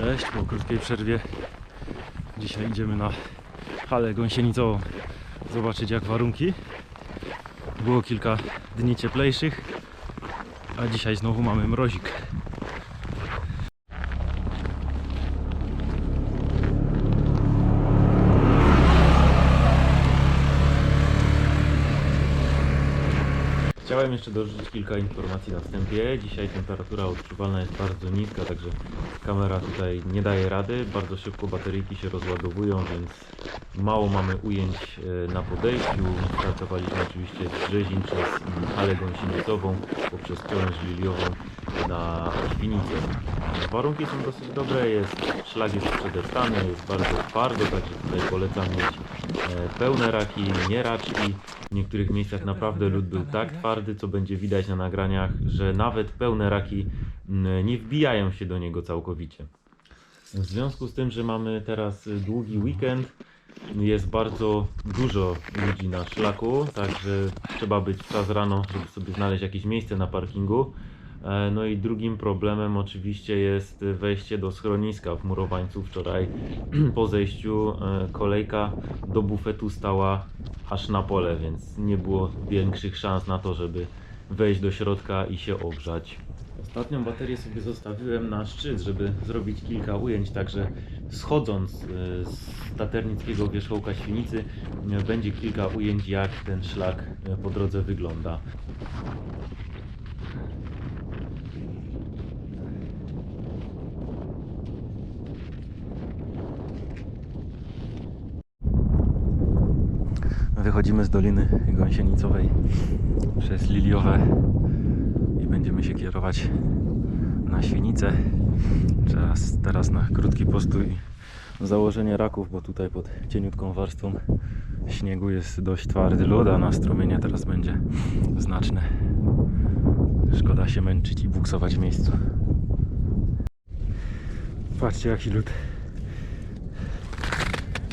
Cześć, po krótkiej przerwie dzisiaj idziemy na halę gąsienicową zobaczyć jak warunki. Było kilka dni cieplejszych, a dzisiaj znowu mamy mrozik. Chciałem jeszcze dorzucić kilka informacji na wstępie. Dzisiaj temperatura odczuwalna jest bardzo niska, także kamera tutaj nie daje rady. Bardzo szybko bateryjki się rozładowują, więc mało mamy ujęć e, na podejściu. Startowaliśmy oczywiście z Brzezin przez halę gąsienicową, poprzez przełęcz liliową na Świnicę. Warunki są dosyć dobre, jest, szlak jest przedeptany, jest bardzo twardo, także tutaj polecam mieć e, pełne raki, nie raczki. W niektórych miejscach naprawdę lód był tak twardy, co będzie widać na nagraniach, że nawet pełne raki nie wbijają się do niego całkowicie. W związku z tym, że mamy teraz długi weekend, jest bardzo dużo ludzi na szlaku, także trzeba być czas rano, żeby sobie znaleźć jakieś miejsce na parkingu. E, No i drugim problemem oczywiście jest wejście do schroniska w Murowańcu. Wczoraj po zejściu e, kolejka do bufetu stała aż na pole, więc nie było większych szans na to, żeby wejść do środka i się ogrzać. Ostatnią baterię sobie zostawiłem na szczyt, żeby zrobić kilka ujęć, także schodząc e, z taternickiego wierzchołka Świnicy będzie kilka ujęć jak ten szlak po drodze wygląda. Wychodzimy z Doliny Gąsienicowej przez Liliowe i będziemy się kierować na Świnicę. Czas teraz na krótki postój założenie raków, bo tutaj pod cieniutką warstwą śniegu jest dość twardy lód, a na strumienie teraz będzie znaczny. Szkoda się męczyć i buksować w miejscu. Patrzcie jaki lód.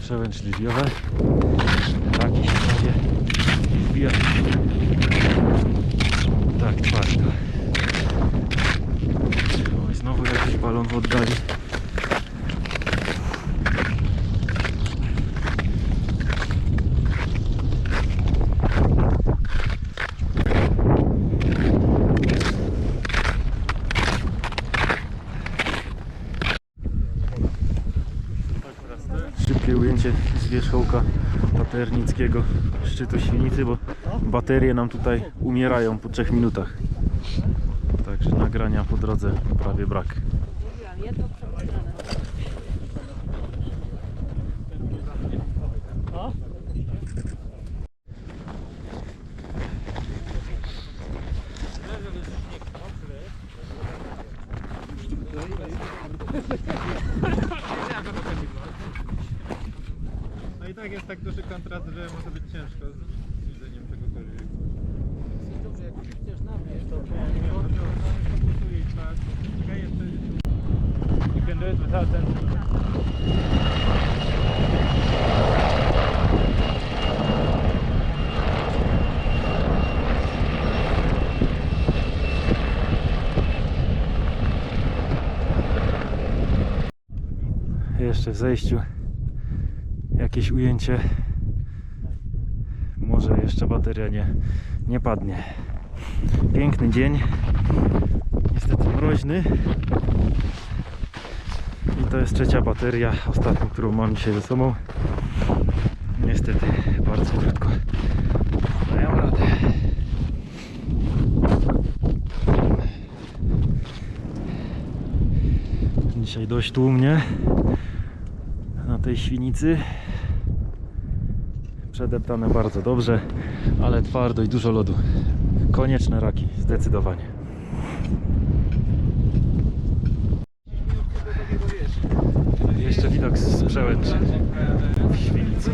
Przełęcz liliowe. Taki się prawie wbija. Tak, twardo. Oj, znowu jakiś balon w oddali. Ujęcie z wierzchołka paternickiego szczytu Świnicy, bo baterie nam tutaj umierają po 3 minutach. Także nagrania po drodze prawie brak. No i tak jest tak duży kontrast, że może być ciężko z widzeniem czegokolwiek. Dobrze, jak idziesz na mnie, to Nie wiem, to fokusuje i tak. Czekaj jeszcze. You can do it without. Jeszcze w zejściu jakieś ujęcie. Może jeszcze bateria nie, nie padnie. Piękny dzień. Niestety mroźny. I to jest trzecia bateria, ostatnią, którą mam dzisiaj ze sobą. Niestety bardzo krótko. Daję radę. Dzisiaj dość tłumnie na tej świnicy. Przedeptane bardzo dobrze, ale twardo i dużo lodu. Konieczne raki, zdecydowanie. Jeszcze widok z przełęczy w Świnicy.